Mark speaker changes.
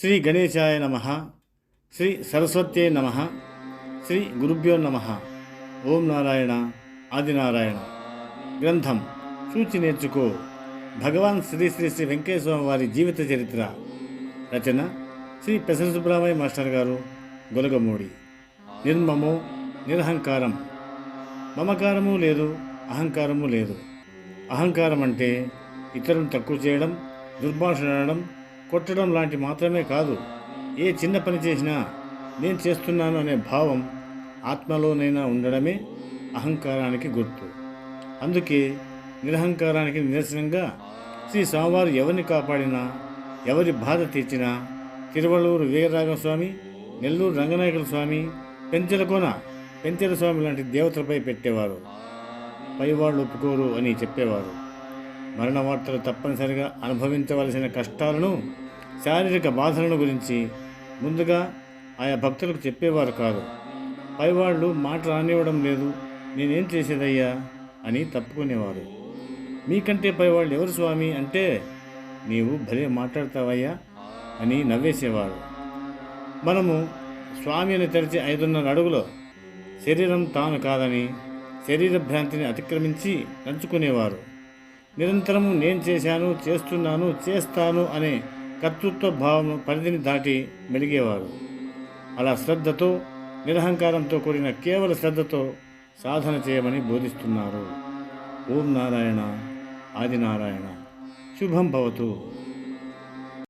Speaker 1: శ్రీ గణేశాయ నమ శ్రీ సరస్వత్యే నమ శ్రీ గురుభ్యో నమ. ఓం నారాయణ ఆదినారాయణ. గ్రంథం సూచి నేర్చుకో. భగవాన్ శ్రీ శ్రీ శ్రీ వెంకటేశ్వర వారి జీవిత చరిత్ర. రచన శ్రీ పెసర సుబ్రహ్మణ్య మాస్టర్ గారు గొలగమూడి. నిర్మమో నిరహంకారం. మమకారము లేదు అహంకారము లేదు. అహంకారం అంటే ఇతరులను తక్కువ చేయడం దుర్భాషణడం కొట్టడం లాంటి మాత్రమే కాదు. ఏ చిన్న పని చేసినా నేను చేస్తున్నాను అనే భావం ఆత్మలోనైనా ఉండడమే అహంకారానికి గుర్తు. అందుకే నిరహంకారానికి నిరసనంగా శ్రీ స్వామివారు ఎవరిని కాపాడినా ఎవరి బాధ తీర్చినా తిరువళ్ళూరు వీరరాఘవ స్వామి నెల్లూరు రంగనాయకుల స్వామి పెంచెలకోన పెంచెల స్వామి లాంటి దేవతలపై పెట్టేవారు. పైవాళ్ళు ఒప్పుకోరు అని చెప్పేవారు. మరణ వార్తలు తప్పనిసరిగా అనుభవించవలసిన కష్టాలను శారీరక బాధలను గురించి ముందుగా ఆయా భక్తులకు చెప్పేవారు కాదు. పైవాళ్ళు మాట రానివ్వడం లేదు నేనేం చేసేదయ్యా అని తప్పుకునేవారు. మీకంటే పైవాళ్ళు ఎవరు స్వామి అంటే నీవు భలే మాట్లాడతావయ్యా అని నవ్వేసేవారు. మనము స్వామి అని తెరిచి ఐదున్నర అడుగులో శరీరం తాను కాదని శరీర భ్రాంతిని అతిక్రమించి నడుచుకునేవారు నిరంతరము నేను చేశాను చేస్తున్నాను చేస్తాను అనే కర్తృత్వ భావం పరిధిని దాటి మెలిగేవారు. అలా శ్రద్ధతో నిరహంకారంతో కూడిన కేవల శ్రద్ధతో సాధన చేయమని బోధిస్తున్నారు. ఓం నారాయణ ఆదినారాయణ. శుభం భవతు.